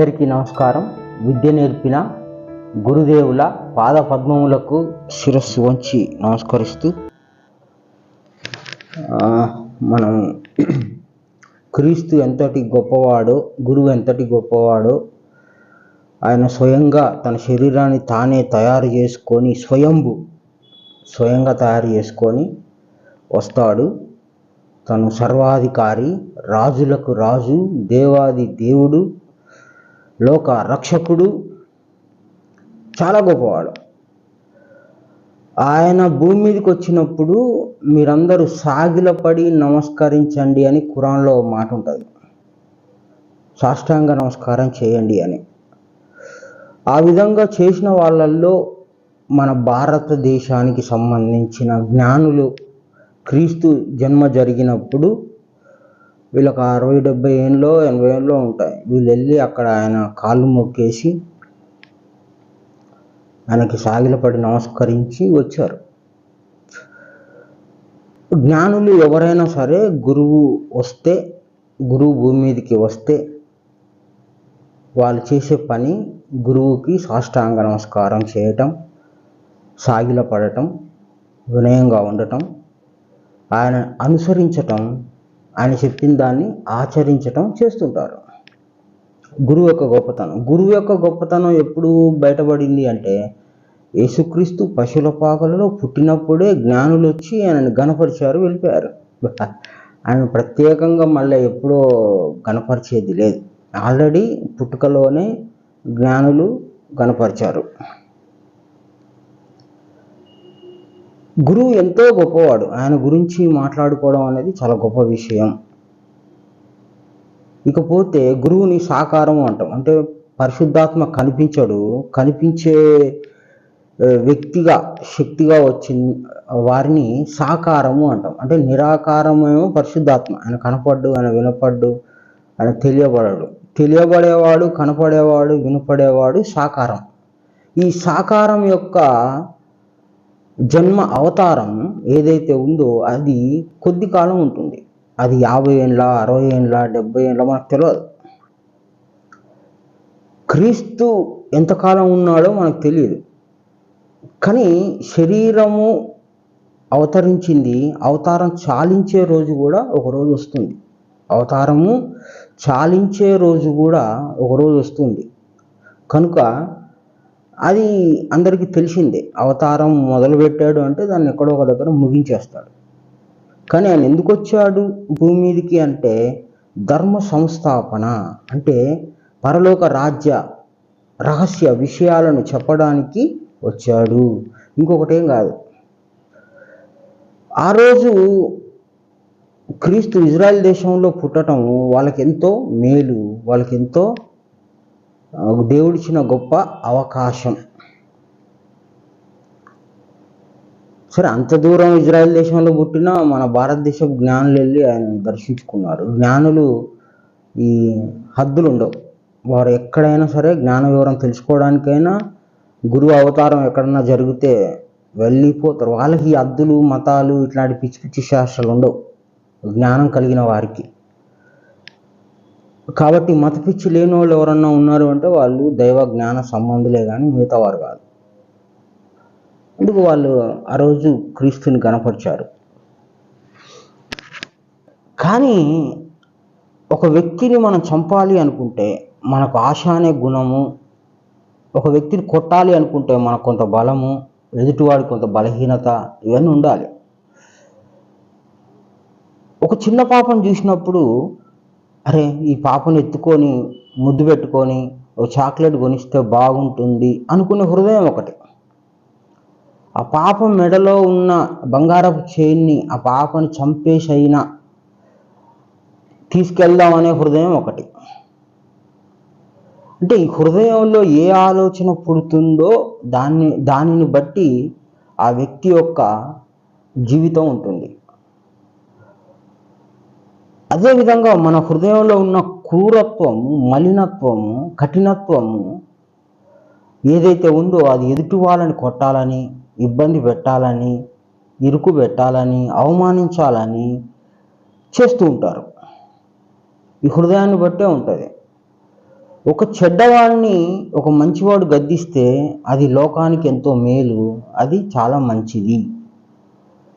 అందరికీ నమస్కారం. విద్య నేర్పిన గురుదేవుల పాద పద్మములకు శిరస్సు వంచి నమస్కరిస్తూ మనం క్రీస్తు ఎంతటి గొప్పవాడో గురువు ఎంతటి గొప్పవాడో ఆయన స్వయంగా తన శరీరాన్ని తానే తయారు చేసుకొని స్వయంభు స్వయంగా తయారు చేసుకొని వస్తాడు. తను సర్వాధికారి రాజులకు రాజు దేవాది దేవుడు లోక రక్షకుడు చాలా గొప్పవాడు. ఆయన భూమి మీదకి వచ్చినప్పుడు మీరందరూ సాగిలపడి నమస్కరించండి అని ఖురాన్లో మాట ఉంటుంది. సాష్టాంగ నమస్కారం చేయండి అని. ఆ విధంగా చేసిన వాళ్ళల్లో మన భారతదేశానికి సంబంధించిన జ్ఞానులు క్రీస్తు జన్మ జరిగినప్పుడు వీళ్ళకి అరవై డెబ్బై ఏళ్ళలో ఎనభై ఏళ్ళలో ఉంటాయి. వీళ్ళు వెళ్ళి అక్కడ ఆయన కాళ్ళు మొక్కేసి ఆయనకి సాగిలపడి నమస్కరించి వచ్చారు. జ్ఞానులు ఎవరైనా సరే గురువు వస్తే గురువు భూమి మీదకి వస్తే వాళ్ళు చేసే పని గురువుకి సాష్టాంగ నమస్కారం చేయటం సాగిలపడటం వినయంగా ఉండటం ఆయన అనుసరించటం ఆయన చెప్పిన దాన్ని ఆచరించటం చేస్తుంటారు. గురువు యొక్క గొప్పతనం. గురువు యొక్క గొప్పతనం ఎప్పుడు బయటపడింది అంటే యేసుక్రీస్తు పశువుల పాకలలో పుట్టినప్పుడే జ్ఞానులు వచ్చి ఆయనను గణపరిచారు వెళ్ళిపోయారు. ఆయన ప్రత్యేకంగా మళ్ళీ ఎప్పుడో గణపరిచేది లేదు. ఆల్రెడీ పుట్టుకలోనే జ్ఞానులు గణపరిచారు గురువు ఎంతో గొప్పవాడు. ఆయన గురించి మాట్లాడుకోవడం అనేది చాలా గొప్ప విషయం. ఇకపోతే గురువుని సాకారం అంటాం. అంటే పరిశుద్ధాత్మ కనిపించడు. కనిపించే వ్యక్తిగా శక్తిగా వచ్చిన వారిని సాకారము అంటాం. అంటే నిరాకారమేమో పరిశుద్ధాత్మ. ఆయన కనపడ్డు ఆయన వినపడ్డు ఆయన తెలియబడడు. తెలియబడేవాడు కనపడేవాడు వినపడేవాడు సాకారం. ఈ సాకారం యొక్క జన్మ అవతారం ఏదైతే ఉందో అది కొద్ది కాలం ఉంటుంది. అది యాభై ఏండ్ల అరవై ఏండ్ల డెబ్బై ఏండ్ల మనకు తెలియదు క్రీస్తు ఎంతకాలం ఉన్నాడో మనకు తెలియదు కానీ శరీరము అవతరించింది అవతారం చాలించే రోజు కూడా ఒక రోజు వస్తుంది. అవతారము చాలించే రోజు కూడా ఒక రోజు వస్తుంది. కనుక అది అందరికీ తెలిసిందే. అవతారం మొదలుపెట్టాడు అంటే దాన్ని ఎక్కడో ఒక దగ్గర ముగించేస్తాడు. కానీ ఆయన ఎందుకు వచ్చాడు భూమి మీదకి అంటే ధర్మ సంస్థాపన అంటే పరలోక రాజ్య రహస్య విషయాలను చెప్పడానికి వచ్చాడు. ఇంకొకటేం కాదు. ఆ రోజు క్రీస్తు ఇజ్రాయెల్ దేశంలో పుట్టడం వాళ్ళకెంతో మేలు వాళ్ళకెంతో దేవుడిచ్చిన గొప్ప అవకాశం. సరే అంత దూరం ఇజ్రాయెల్ దేశంలో పుట్టిన మన భారతదేశం జ్ఞానులు వెళ్ళి ఆయన దర్శించుకున్నారు. జ్ఞానులు ఈ హద్దులు ఉండవు. వారు ఎక్కడైనా సరే జ్ఞాన వివరం తెలుసుకోవడానికైనా గురువు అవతారం ఎక్కడన్నా జరిగితే వెళ్ళిపోతారు. వాళ్ళకి ఈ హద్దులు మతాలు ఇట్లాంటి పిచ్చి పిచ్చి శాస్త్రాలు ఉండవు. జ్ఞానం కలిగిన వారికి. కాబట్టి మతపిచ్చి లేని వాళ్ళు ఎవరన్నా ఉన్నారు అంటే వాళ్ళు దైవ జ్ఞాన సంబంధులే కానీ మిగతా వారు కాదు. అందుకు వాళ్ళు ఆ రోజు క్రీస్తుని గణపరిచారు. కానీ ఒక వ్యక్తిని మనం చంపాలి అనుకుంటే మనకు ఆశ అనే గుణము ఒక వ్యక్తిని కొట్టాలి అనుకుంటే మనకు కొంత బలము ఎదుటివాడికి కొంత బలహీనత ఇవన్నీ ఉండాలి. ఒక చిన్న పాపను చూసినప్పుడు అరే ఈ పాపను ఎత్తుకొని ముద్దు పెట్టుకొని ఓ చాక్లెట్ కొనిస్తే బాగుంటుంది అనుకునే హృదయం ఒకటి. ఆ పాప మెడలో ఉన్న బంగారపు చైన్ని ఆ పాపను చంపేసి తీసుకెళ్దాం అనే హృదయం ఒకటి. అంటే ఈ హృదయంలో ఏ ఆలోచన పుడుతుందో దాన్ని దానిని బట్టి ఆ వ్యక్తి యొక్క జీవితం ఉంటుంది. అదేవిధంగా మన హృదయంలో ఉన్న క్రూరత్వము మలినత్వము కఠినత్వము ఏదైతే ఉందో అది ఎదుటి వాళ్ళని కొట్టాలని ఇబ్బంది పెట్టాలని ఇరుకు పెట్టాలని అవమానించాలని చేస్తూ ఉంటారు. ఈ హృదయాన్ని బట్టే ఉంటుంది. ఒక చెడ్డవాడిని ఒక మంచివాడు గద్దిస్తే అది లోకానికి ఎంతో మేలు అది చాలా మంచిది.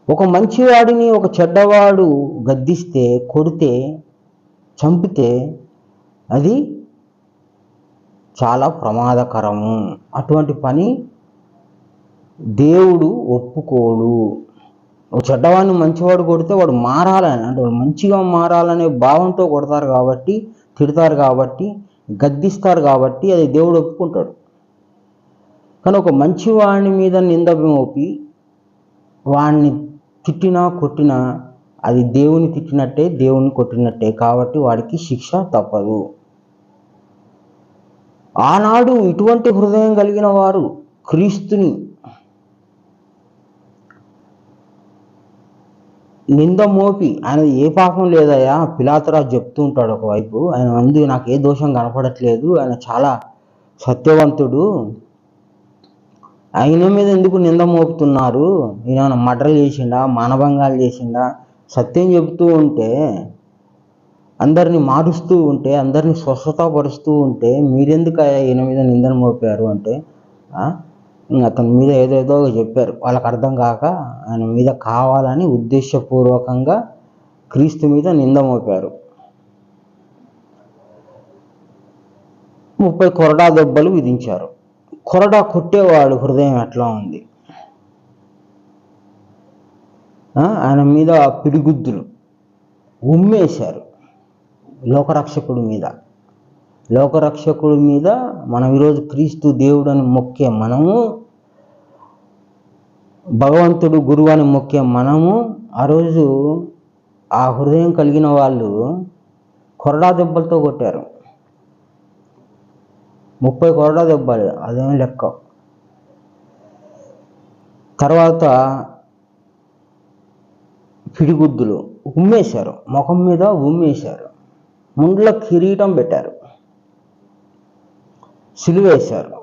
ఒక మంచివాడిని ఒక చెడ్డవాడు గద్దిస్తే కొడితే చంపితే అది చాలా ప్రమాదకరము. అటువంటి పని దేవుడు ఒప్పుకోడు. ఒక చెడ్డవాడిని మంచివాడు కొడితే వాడు మారాలని అంటే వాడు మంచిగా మారాలనే భావంతో కొడతారు కాబట్టి తిడతారు కాబట్టి గద్దిస్తారు కాబట్టి అది దేవుడు ఒప్పుకుంటాడు. కానీ ఒక మంచివాడిని మీద నింద మోపి వాడిని తిట్టినా కొట్టినా అది దేవుని తిట్టినట్టే దేవుని కొట్టినట్టే. కాబట్టి వాడికి శిక్ష తప్పదు. ఆనాడు ఇటువంటి హృదయం కలిగిన వారు క్రీస్తుని నింద మోపి ఆయన ఏ పాపం లేదయ్యా? పిలాతరాజు చెప్తూ ఉంటాడు ఒకవైపు. ఆయన ముందు నాకు ఏ దోషం కనపడట్లేదు. ఆయన చాలా సత్యవంతుడు. ఆయన మీద ఎందుకు నింద మోపుతున్నారు? ఈయన మర్డర్లు చేసిండా? మానభంగాలు చేసిండా? సత్యం చెబుతూ ఉంటే అందరిని మారుస్తూ ఉంటే అందరిని స్వస్థతపరుస్తూ ఉంటే మీరెందుకు ఈయన మీద నిందను మోపారు అంటే అతని మీద ఏదేదో చెప్పారు. వాళ్ళకి అర్థం కాక ఆయన మీద కావాలని ఉద్దేశపూర్వకంగా క్రీస్తు మీద నింద మోపారు. ముప్పై కొరడా దెబ్బలు విధించారు. కొరడా కొట్టేవాడు హృదయం ఎట్లా ఉంది? ఆయన మీద పిడిగుద్దులు ఉమ్మేశారు లోకరక్షకుడి మీద. లోకరక్షకుడి మీద మనం ఈరోజు క్రీస్తు దేవుడు అని మొక్కే మనము భగవంతుడు గురువు అని మొక్కే మనము ఆ రోజు ఆ హృదయం కలిగిన వాళ్ళు కొరడా దెబ్బలతో కొట్టారు. ముప్పై కొరడా దెబ్బలు అదేం లెక్క? తర్వాత పిడిగుద్దులు ఉమ్మేశారు ముఖం మీద ఉమ్మేశారు ముండ్ల కిరీటం పెట్టారు సిలువేశారు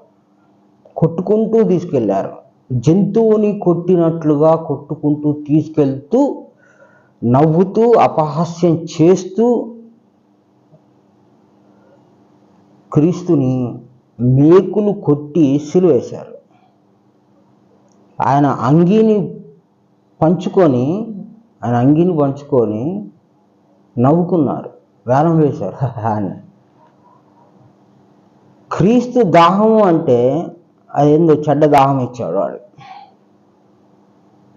కొట్టుకుంటూ తీసుకెళ్ళారు. జంతువుని కొట్టినట్లుగా కొట్టుకుంటూ తీసుకెళ్తూ నవ్వుతూ అపహాస్యం చేస్తూ క్రీస్తుని మేకులు కొట్టి సిలువేశారు. ఆయన అంగీని పంచుకొని ఆయన అంగీని పంచుకొని నవ్వుకున్నారు. వేలం వేశారు. ఆయన క్రీస్తు దాహము అంటే అదేందో చెడ్డ దాహం ఇచ్చాడు వాడు.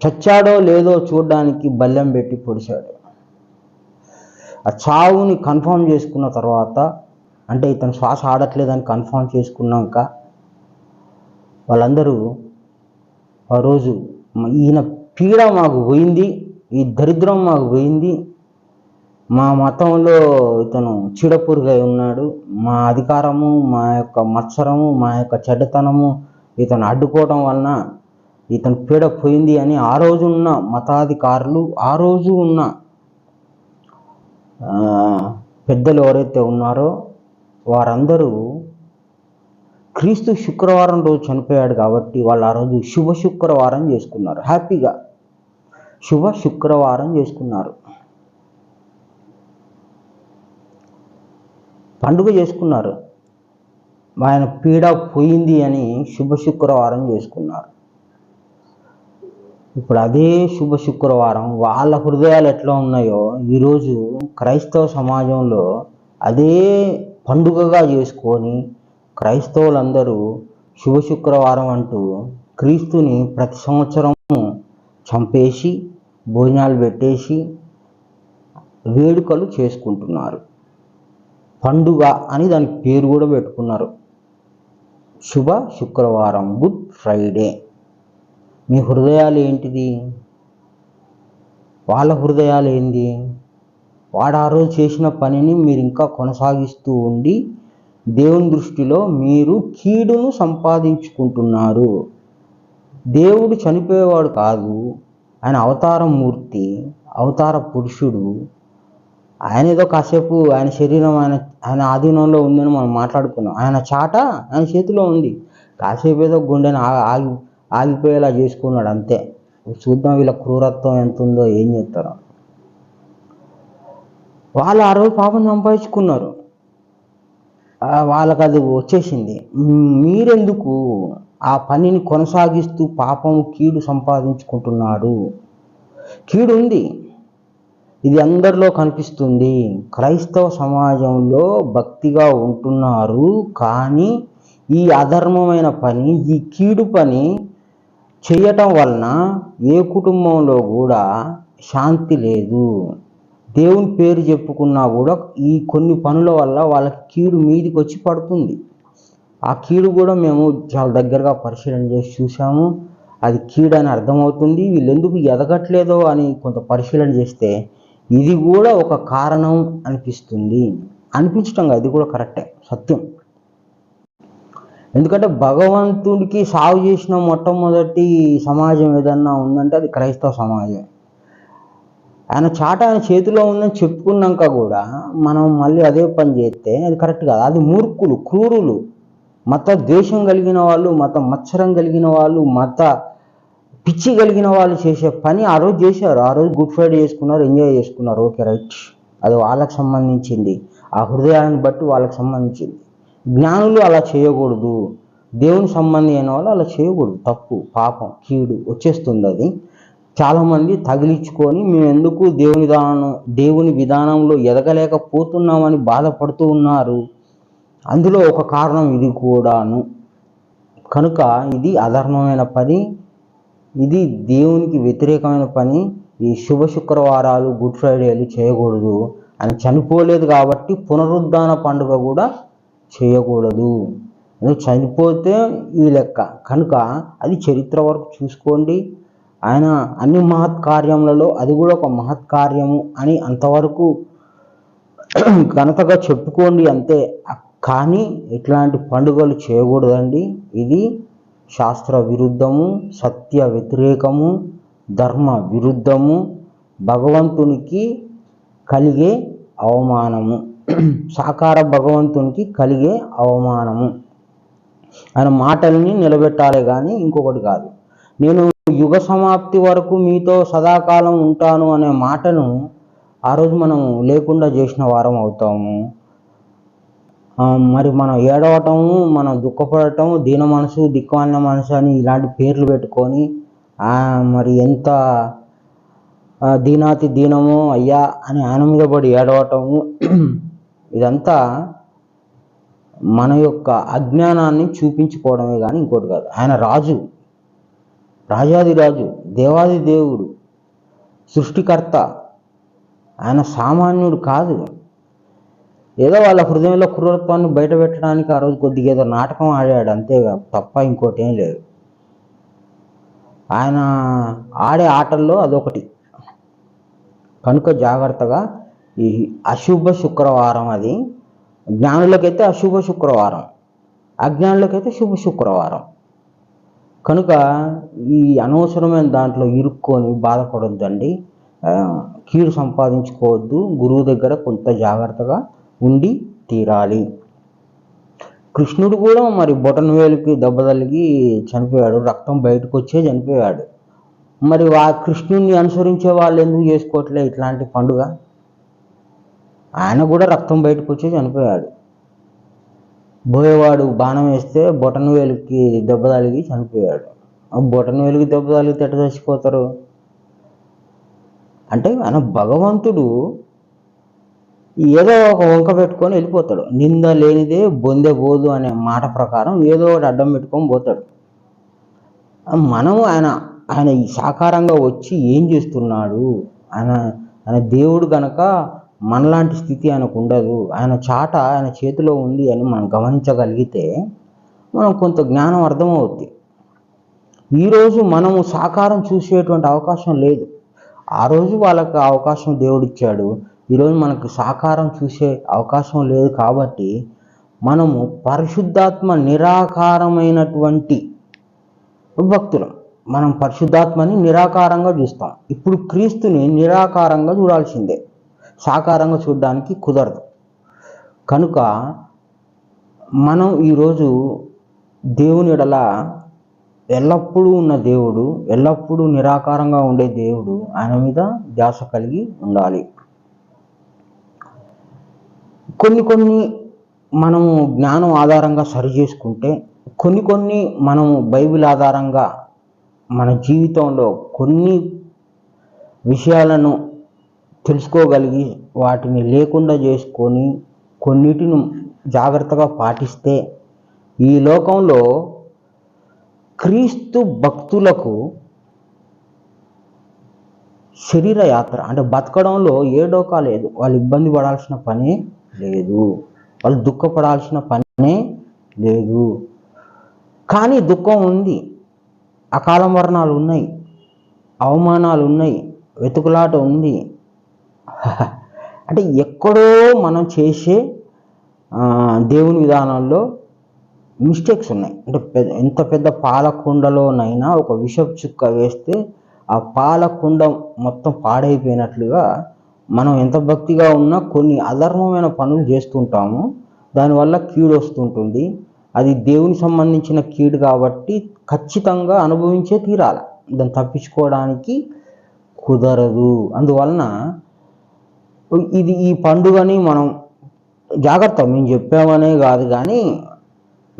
చచ్చాడో లేదో చూడడానికి బల్లెం పెట్టి పొడిచాడు. ఆ చావుని కన్ఫర్మ్ చేసుకున్న తర్వాత అంటే ఇతను శ్వాస ఆడట్లేదని కన్ఫర్మ్ చేసుకున్నాక వాళ్ళందరూ ఆ రోజు ఈయన పీడ మాకు పోయింది ఈ దరిద్రం మాకు పోయింది. మా మతంలో ఇతను చీడపురుగై ఉన్నాడు. మా అధికారము మా యొక్క మత్సరము మా యొక్క చెడ్డతనము ఇతను అడ్డుకోవడం వలన ఇతను పీడ పోయింది అని ఆ రోజు ఉన్న మతాధికారులు ఆ రోజు ఉన్న పెద్దలు ఎవరైతే ఉన్నారో వారందరూ క్రీస్తు శుక్రవారం రోజు చనిపోయాడు కాబట్టి వాళ్ళు ఆ రోజు శుభ శుక్రవారం చేసుకున్నారు. హ్యాపీగా శుభ శుక్రవారం చేసుకున్నారు. పండుగ చేసుకున్నారు. ఆయన పీడ పోయింది అని శుభ శుక్రవారం చేసుకున్నారు. ఇప్పుడు అదే శుభ శుక్రవారం వాళ్ళ హృదయాలు ఎట్లా ఉన్నాయో ఈరోజు క్రైస్తవ సమాజంలో అదే పండుగగా చేసుకొని క్రైస్తవులందరూ శుభ శుక్రవారం అంటూ క్రీస్తుని ప్రతి సంవత్సరము చంపేసి భోజనాలు పెట్టేసి వేడుకలు చేసుకుంటున్నారు. పండుగ అని దానికి పేరు కూడా పెట్టుకున్నారు. శుభ శుక్రవారం గుడ్ ఫ్రైడే. మీ హృదయాలు ఏంటిది? వాళ్ళ హృదయాలు ఏంది? వాడు ఆ రోజు చేసిన పనిని మీరు ఇంకా కొనసాగిస్తూ ఉండి దేవుని దృష్టిలో మీరు కీడును సంపాదించుకుంటున్నారు. దేవుడు చనిపోయేవాడు కాదు. ఆయన అవతారం మూర్తి అవతార పురుషుడు. ఆయన ఏదో కాసేపు ఆయన శరీరం ఆయన ఆయన ఆధీనంలో ఉందని మనం మాట్లాడుకున్నాం. ఆయన చాట ఆయన చేతిలో ఉంది. కాసేపు ఏదో గుండెని ఆగి ఆగిపోయేలా చేసుకున్నాడు అంతే. చూద్దాం వీళ్ళ క్రూరత్వం ఎంత ఉందో ఏం చేస్తారో. వాళ్ళు ఆ రోజు పాపం సంపాదించుకున్నారు. వాళ్ళకి అది వచ్చేసింది. మీరెందుకు ఆ పనిని కొనసాగిస్తూ పాపము కీడు సంపాదించుకుంటున్నాడు? కీడు ఉంది ఇది అందరిలో కనిపిస్తుంది. క్రైస్తవ సమాజంలో భక్తిగా ఉంటున్నారు కానీ ఈ అధర్మమైన పని ఈ కీడు పని చేయటం వలన ఏ కుటుంబంలో కూడా శాంతి లేదు. దేవుని పేరు చెప్పుకున్నా కూడా ఈ కొన్ని పనుల వల్ల వాళ్ళకి కీడు మీదికి వచ్చి పడుతుంది. ఆ కీడు కూడా మేము చాలా దగ్గరగా పరిశీలన చేసి చూసాము అది కీడు అని అర్థమవుతుంది. వీళ్ళు ఎందుకు ఎదగట్లేదో అని కొంత పరిశీలన చేస్తే ఇది కూడా ఒక కారణం అనిపిస్తుంది. అనిపించటం అది కూడా కరెక్టే సత్యం. ఎందుకంటే భగవంతుడికి సాగు చేసిన మొట్టమొదటి సమాజం ఏదన్నా ఉందంటే అది క్రైస్తవ సమాజం ఆయన చాట ఆయన చేతిలో ఉందని చెప్పుకున్నాక కూడా మనం మళ్ళీ అదే పని చేస్తే అది కరెక్ట్ కాదు. అది మూర్ఖులు క్రూరులు. మత ద్వేషం కలిగిన వాళ్ళు మత మత్సరం కలిగిన వాళ్ళు మత పిచ్చి కలిగిన వాళ్ళు చేసే పని ఆ రోజు చేశారు. ఆ రోజు గుడ్ ఫ్రైడే చేసుకున్నారు ఎంజాయ్ చేసుకున్నారు. ఓకే రైట్ అది వాళ్ళకి సంబంధించింది. ఆ హృదయాన్ని బట్టి వాళ్ళకి సంబంధించింది. జ్ఞానులు అలా చేయకూడదు. దేవుని సంబంధి అయిన వాళ్ళు అలా చేయకూడదు. తప్పు పాపం కీడు వచ్చేస్తుంది అది. చాలామంది తగిలించుకొని మేము ఎందుకు దేవుని దానం దేవుని విధానంలో ఎదగలేకపోతున్నామని బాధపడుతూ ఉన్నారు. అందులో ఒక కారణం ఇది కూడాను. కనుక ఇది అధర్మమైన పని ఇది దేవునికి వ్యతిరేకమైన పని. ఈ శుభ శుక్రవారాలు గుడ్ ఫ్రైడేలు చేయకూడదు అని చనిపోలేదు కాబట్టి పునరుద్ధాన పండుగ కూడా చేయకూడదు. చనిపోతే ఈ లెక్క. కనుక అది చరిత్ర వరకు చూసుకోండి. ఆయన అన్ని మహత్కార్యములలో అది కూడా ఒక మహత్ కార్యము అని అంతవరకు ఘనతగా చెప్పుకోండి అంతే కానీ ఇట్లాంటి పండుగలు చేయకూడదండి. ఇది శాస్త్ర విరుద్ధము సత్య వ్యతిరేకము ధర్మ విరుద్ధము భగవంతునికి కలిగే అవమానము. సాకార భగవంతునికి కలిగే అవమానము. ఆయన మాటల్ని నిలబెట్టాలి కానీ ఇంకొకటి కాదు. నేను యుగ సమాప్తి వరకు మీతో సదాకాలం ఉంటాను అనే మాటను ఆ రోజు మనం లేకుండా చేసిన వారం అవుతాము. మరి మనం ఏడవటము మనం దుఃఖపడటం దీన మనసు దిక్కుమాలిన మనసు అని ఇలాంటి పేర్లు పెట్టుకొని మరి ఎంత దీనాతి దీనము అయ్యా అని ఆయన మీద పడి ఏడవటము ఇదంతా మన యొక్క అజ్ఞానాన్ని చూపించుకోవడమే కానీ ఇంకోటి కాదు. ఆయన రాజు. రాజాదిరాజు దేవాది దేవుడు సృష్టికర్త. ఆయన సామాన్యుడు కాదు. ఏదో వాళ్ళ హృదయంలో క్రూరత్వాన్ని బయట పెట్టడానికి ఆ రోజు కొద్దిగా ఏదో నాటకం ఆడాడు అంతేగా తప్ప ఇంకోటి ఏం లేదు. ఆయన ఆడే ఆటల్లో అదొకటి. కనుక జాగ్రత్తగా ఈ అశుభ శుక్రవారం అది. జ్ఞానులకైతే అశుభ శుక్రవారం. అజ్ఞానులకైతే శుభ శుక్రవారం. కనుక ఈ అనవసరమైన దాంట్లో ఇరుక్కొని బాధపడొద్దండి. కీడు సంపాదించుకోవద్దు. గురువు దగ్గర కొంత జాగ్రత్తగా ఉండి తీరాలి. కృష్ణుడు కూడా మరి బొటన్ వేలుకి దెబ్బ తలిగి చనిపోయాడు. రక్తం బయటకు వచ్చే చనిపోయాడు. మరి ఆ కృష్ణుడిని అనుసరించే వాళ్ళు ఎందుకు చేసుకోవట్లే ఇట్లాంటి పండుగ? ఆయన కూడా రక్తం బయటకు వచ్చి చనిపోయాడు. బోయేవాడు బాణం వేస్తే బొటన వేలుకి దెబ్బ తగిలి చనిపోయాడు. ఆ బొటన వేలుకి దెబ్బ తగిలితే ఎట్ట చచ్చిపోతారు? అంటే ఆయన భగవంతుడు ఏదో ఒక వంక పెట్టుకొని వెళ్ళిపోతాడు. నింద లేనిదే బొందె పోదు అనే మాట ప్రకారం ఏదో ఒకటి అడ్డం పెట్టుకొని పోతాడు. మనం ఆయన ఆయన ఈ సాకారంగా వచ్చి ఏం చేస్తున్నాడు? ఆయన ఆయన దేవుడు కనుక మనలాంటి స్థితి ఆయనకు ఉండదు. ఆయన చాట ఆయన చేతిలో ఉంది అని మనం గమనించగలిగితే మనం కొంత జ్ఞానం అర్థమవుద్ది. ఈరోజు మనము సాకారం చూసేటువంటి అవకాశం లేదు. ఆ రోజు వాళ్ళకి అవకాశం దేవుడిచ్చాడు. ఈరోజు మనకు సాకారం చూసే అవకాశం లేదు కాబట్టి మనము పరిశుద్ధాత్మ నిరాకారమైనటువంటి భక్తులం. మనం పరిశుద్ధాత్మని నిరాకారంగా చూస్తాం. ఇప్పుడు క్రీస్తుని నిరాకారంగా చూడాల్సిందే. సాకారంగా చూడడానికి కుదరదు. కనుక మనం ఈరోజు దేవుని ఎడల ఎల్లప్పుడూ ఉన్న దేవుడు ఎల్లప్పుడూ నిరాకారంగా ఉండే దేవుడు ఆయన మీద ధ్యాస కలిగి ఉండాలి. కొన్ని కొన్ని మనము జ్ఞానం ఆధారంగా సరి చేసుకుంటే కొన్ని కొన్ని మనము బైబిల్ ఆధారంగా మన జీవితంలో కొన్ని విషయాలను తెలుసుకోగలిగి వాటిని లేకుండా చేసుకొని కొన్నిటిని జాగ్రత్తగా పాటిస్తే ఈ లోకంలో క్రీస్తు భక్తులకు శరీర యాత్ర అంటే బతకడంలో ఏ డోకా లేదు. వాళ్ళు ఇబ్బంది పడాల్సిన పనే లేదు. వాళ్ళు దుఃఖపడాల్సిన పనే లేదు. కానీ దుఃఖం ఉంది. అకాల మరణాలు ఉన్నాయి. అవమానాలు ఉన్నాయి. వెతుకులాట ఉంది. అంటే ఎక్కడో మనం చేసే దేవుని విధానంలో మిస్టేక్స్ ఉన్నాయి. అంటే పెద్ద ఎంత పెద్ద పాలకుండలోనైనా ఒక విషపు చుక్క వేస్తే ఆ పాలకుండ మొత్తం పాడైపోయినట్లుగా మనం ఎంత భక్తిగా ఉన్నా కొన్ని అధర్మమైన పనులు చేస్తుంటాము. దానివల్ల కీడు వస్తుంటుంది. అది దేవుని సంబంధించిన కీడు కాబట్టి ఖచ్చితంగా అనుభవించే తీరాలి. దాన్ని తప్పించుకోవడానికి కుదరదు. అందువలన ఇది ఈ పండుగని మనం జాగ్రత్త మేము చెప్పామనే కాదు కానీ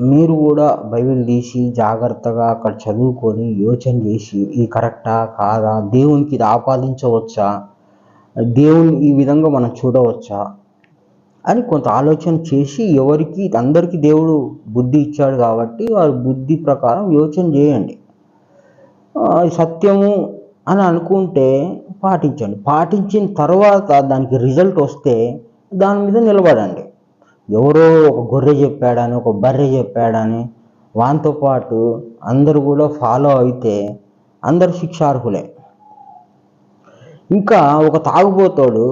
మీరు కూడా బైబిల్ తీసి జాగ్రత్తగా అక్కడ చదువుకొని యోచన చేసి ఇది కరెక్టా కాదా దేవునికి ఇది ఆపాదించవచ్చా దేవుని ఈ విధంగా మనం చూడవచ్చా అని కొంత ఆలోచన చేసి ఎవరికి అందరికీ దేవుడు బుద్ధి ఇచ్చాడు కాబట్టి వారి బుద్ధి ప్రకారం యోచన చేయండి. సత్యము అని అనుకుంటే పాటించండి. పాటించిన తర్వాత దానికి రిజల్ట్ వస్తే దాని మీద నిలబడండి. ఎవరో ఒక గొర్రె చెప్పాడని ఒక బర్రె చెప్పాడని వానితో పాటు అందరు కూడా ఫాలో అయితే అందరు శిక్షార్హులే. ఇంకా ఒక తాగుబోతాడు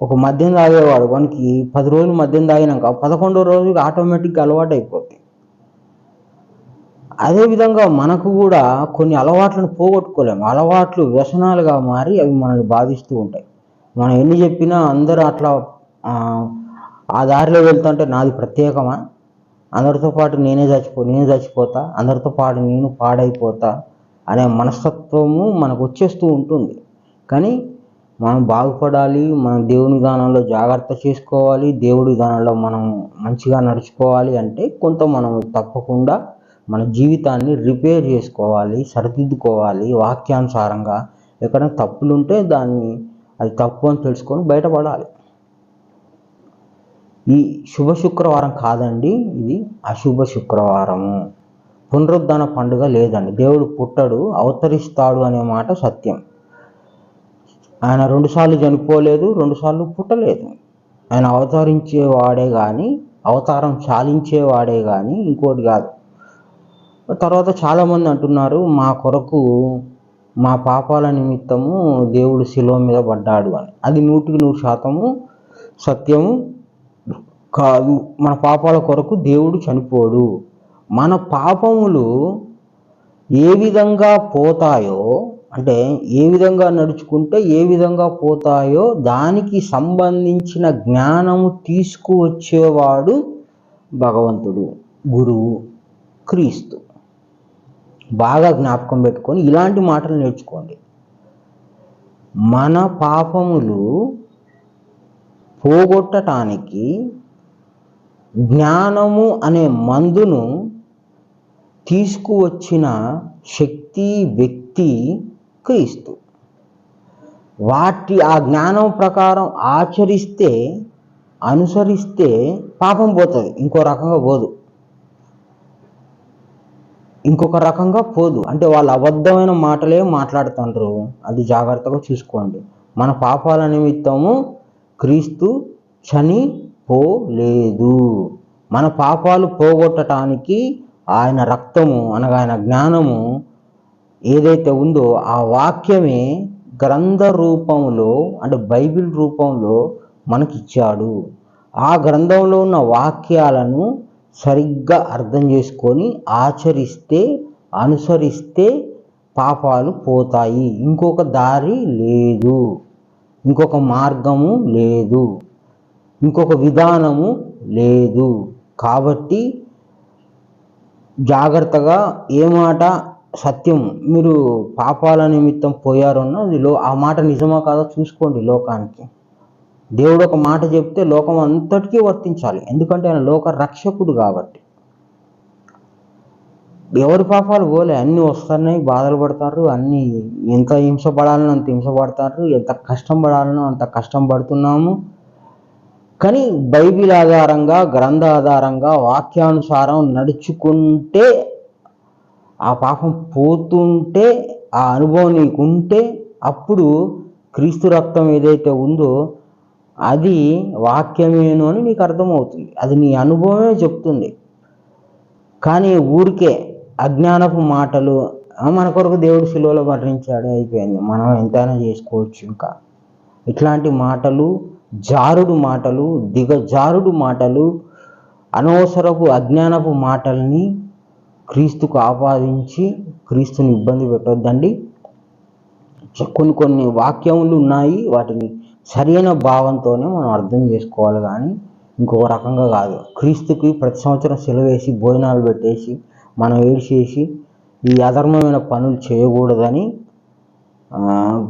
ఒక మద్యం తాగేవాడు వానికి పది రోజులు మద్యం తాగినాక పదకొండో రోజుకి ఆటోమేటిక్గా అలవాటు అయిపోతుంది అదేవిధంగా మనకు కూడా కొన్ని అలవాట్లను పోగొట్టుకోలేము. అలవాట్లు వ్యసనాలుగా మారి అవి మనల్ని బాధిస్తూ ఉంటాయి. మనం ఎన్ని చెప్పినా అందరూ అట్లా ఆ, దారిలో వెళ్తుంటే నాది ప్రత్యేకమా? అందరితో పాటు నేనే చచ్చిపో నేను చచ్చిపోతా అందరితో పాటు నేను పాడైపోతా అనే మనస్తత్వము మనకు వచ్చేస్తూ ఉంటుంది. కానీ మనం బాగుపడాలి మనం దేవుని విధానంలో జాగ్రత్త చేసుకోవాలి దేవుడి విధానంలో మనం మంచిగా నడుచుకోవాలి అంటే కొంత మనం తప్పకుండా మన జీవితాన్ని రిపేర్ చేసుకోవాలి సరిదిద్దుకోవాలి వాక్యానుసారంగా. ఎక్కడైనా తప్పులుంటే దాన్ని అది తప్పు అని తెలుసుకొని బయటపడాలి. ఈ శుభ శుక్రవారం కాదండి ఇది అశుభ శుక్రవారము పునరుద్ధరణ పండుగ లేదండి. దేవుడు పుట్టడు అవతరిస్తాడు అనే మాట సత్యం. ఆయన రెండుసార్లు చనిపోలేదు రెండుసార్లు పుట్టలేదు. ఆయన అవతరించేవాడే కానీ అవతారం చాలించేవాడే కానీ ఇంకోటి కాదు. తర్వాత చాలామంది అంటున్నారు మా కొరకు మా పాపాల నిమిత్తము దేవుడు శిలువ మీద పడ్డాడు అని. అది నూటికి నూరు శాతము సత్యము కాదు. మన పాపాల కొరకు దేవుడు చనిపోడు. మన పాపములు ఏ విధంగా పోతాయో అంటే ఏ విధంగా నడుచుకుంటే ఏ విధంగా పోతాయో దానికి సంబంధించిన జ్ఞానము తీసుకువచ్చేవాడు భగవంతుడు గురువు క్రీస్తు. బాగా జ్ఞాపకం పెట్టుకొని ఇలాంటి మాటలు నేర్చుకోండి. మన పాపములు పోగొట్టటానికి జ్ఞానము అనే మందును తీసుకువచ్చిన శక్తి వ్యక్తి క్రీస్తు. వాటి ఆ జ్ఞానం ప్రకారం ఆచరిస్తే అనుసరిస్తే పాపం పోతుంది. ఇంకో రకంగా పోదు. ఇంకొక రకంగా పోదు. అంటే వాళ్ళు అబద్ధమైన మాటలే మాట్లాడుతుండ్రు. అది జాగ్రత్తగా చూసుకోండి. మన పాపాల నిమిత్తము క్రీస్తు చనిపోలేదు. మన పాపాలు పోగొట్టడానికి ఆయన రక్తము అనగా ఆయన జ్ఞానము ఏదైతే ఉందో ఆ వాక్యమే గ్రంథ రూపంలో అంటే బైబిల్ రూపంలో మనకిచ్చాడు. ఆ గ్రంథంలో ఉన్న వాక్యాలను సరిగ్గా అర్థం చేసుకొని ఆచరిస్తే అనుసరిస్తే పాపాలు పోతాయి. ఇంకొక దారి లేదు. ఇంకొక మార్గము లేదు. ఇంకొక విధానము లేదు. కాబట్టి జాగ్రత్తగా ఏ మాట సత్యం మీరు పాపాల నిమిత్తం పోయారన్న లో ఆ మాట నిజమా కాదో చూసుకోండి లోకానికి. దేవుడు ఒక మాట చెప్తే లోకం అంతటికీ వర్తించాలి. ఎందుకంటే ఆయన లోక రక్షకుడు కాబట్టి. ఎవరి పాపాలు పోలే అన్నీ వస్తున్నాయి బాధలు పడతారు అన్నీ ఎంత హింస పడాలనో అంత హింస పడతారు ఎంత కష్టం పడాలనో అంత కష్టం పడుతున్నాము. కానీ బైబిల్ ఆధారంగా గ్రంథ ఆధారంగా వాక్యానుసారం నడుచుకుంటే ఆ పాపం పోతుంటే ఆ అనుభవం నీకుంటే అప్పుడు క్రీస్తు రక్తం ఏదైతే ఉందో అది వాక్యమేను అని నీకు అర్థమవుతుంది. అది నీ అనుభవమే చెప్తుంది. కానీ ఊరికే అజ్ఞానపు మాటలు మన కొరకు దేవుడు శిలువలో మరణించాడు అయిపోయింది. మనం ఎంతైనా చేసుకోవచ్చు ఇంకా. ఇట్లాంటి మాటలు జారుడు మాటలు దిగజారుడు మాటలు అనవసరపు అజ్ఞానపు మాటల్ని క్రీస్తుకు ఆపాదించి క్రీస్తుని ఇబ్బంది పెట్టొద్దండి. కొన్ని కొన్ని వాక్యములు ఉన్నాయి వాటిని సరైన భావంతోనే మనం అర్థం చేసుకోవాలి కానీ ఇంకొక రకంగా కాదు. క్రీస్తుకి ప్రతి సంవత్సరం సెలవేసి భోజనాలు పెట్టేసి మనం ఏడ్చేసి ఈ అధర్మమైన పనులు చేయకూడదని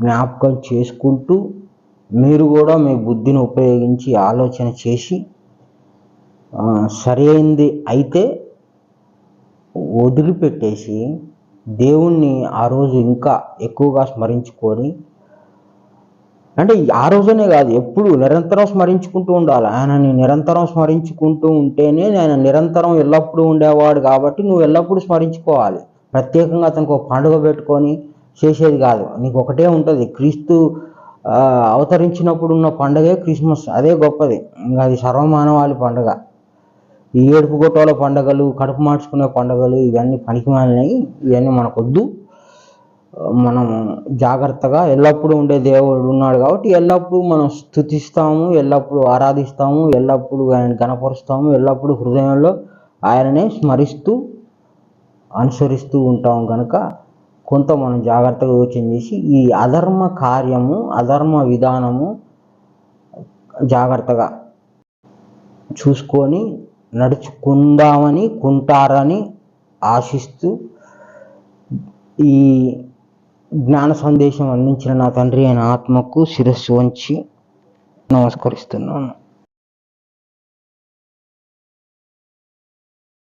జ్ఞాపకం చేసుకుంటూ మీరు కూడా మీ బుద్ధిని ఉపయోగించి ఆలోచన చేసి సరైనది సరైంది అయితే వదిలిపెట్టేసి దేవుణ్ణి ఆ రోజు ఇంకా ఎక్కువగా స్మరించుకొని అంటే ఆ రోజునే కాదు ఎప్పుడు నిరంతరం స్మరించుకుంటూ ఉండాలి. ఆయనని నిరంతరం స్మరించుకుంటూ ఉంటేనే ఆయన నిరంతరం ఎల్లప్పుడూ ఉండేవాడు కాబట్టి నువ్వు ఎల్లప్పుడూ స్మరించుకోవాలి. ప్రత్యేకంగా అతనికి ఒక పండుగ పెట్టుకొని చేసేది కాదు. నీకు ఒకటే ఉంటుంది. క్రీస్తు అవతరించినప్పుడు ఉన్న పండుగే క్రిస్మస్. అదే గొప్పది. ఇంకా అది సర్వమానవాళి పండుగ. ఈ ఏడుపు గొట్టాల పండుగలు కడుపు మార్చుకునే పండుగలు ఇవన్నీ పనికిమాలినవి. ఇవన్నీ మనకొద్దు. మనం జాగ్రత్తగా ఎల్లప్పుడూ ఉండే దేవుడు ఉన్నాడు కాబట్టి ఎల్లప్పుడూ మనం స్థుతిస్తాము ఎల్లప్పుడూ ఆరాధిస్తాము ఎల్లప్పుడూ ఆయన గణపరుస్తాము ఎల్లప్పుడూ హృదయంలో ఆయననే స్మరిస్తూ అనుసరిస్తూ ఉంటాం కనుక కొంత మనం జాగ్రత్తగా యోచన చేసి ఈ అధర్మ కార్యము అధర్మ విధానము జాగ్రత్తగా చూసుకొని నడుచుకుందామని కుంటారని ఆశిస్తూ ఈ జ్ఞాన సందేశం అందించిన నా తండ్రి అయిన ఆత్మకు శిరస్సు వంచి నమస్కరిస్తున్నాను.